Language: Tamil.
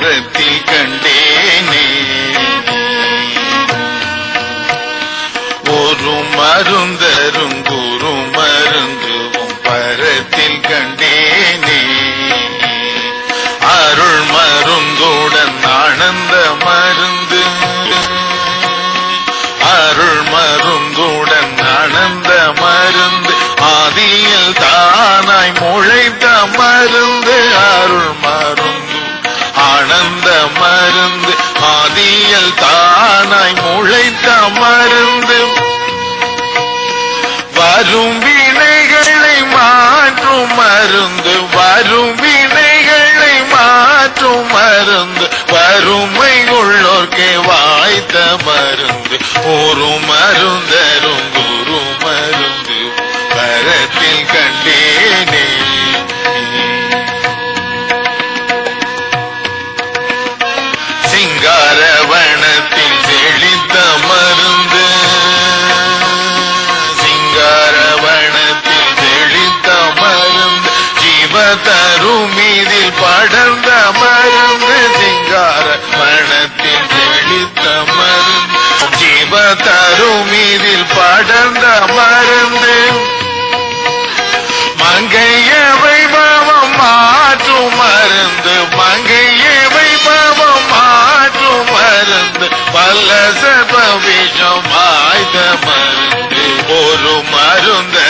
நேரத்தில் கண்டேனே. ஒரு மருந்தரும் குரு மருந்து மண்ணில் தானாய் முளைத்த மருந்து. வரும் வினைகளை மாற்றும் மருந்து. வரும் வினைகளை மாற்றும் மருந்து. வறுமை உள்ளோர்க்கே வாய்த்த மருந்து. ஒரு மருந்தரும் மலரும் தருமீதில் படர்ந்த மருந்து சிங்கார மனத்தில் தெளித்த மருந்து. ஜீவ தரும் தருமீதில் படர்ந்த மருந்து. மங்கைய வைபவம் மாற்றும் மருந்து. மங்கைய வைபவம் மாற்றும் மருந்து. பல்ல சர்வ விஷம் ஆய்த மருந்து. ஒரு மருந்து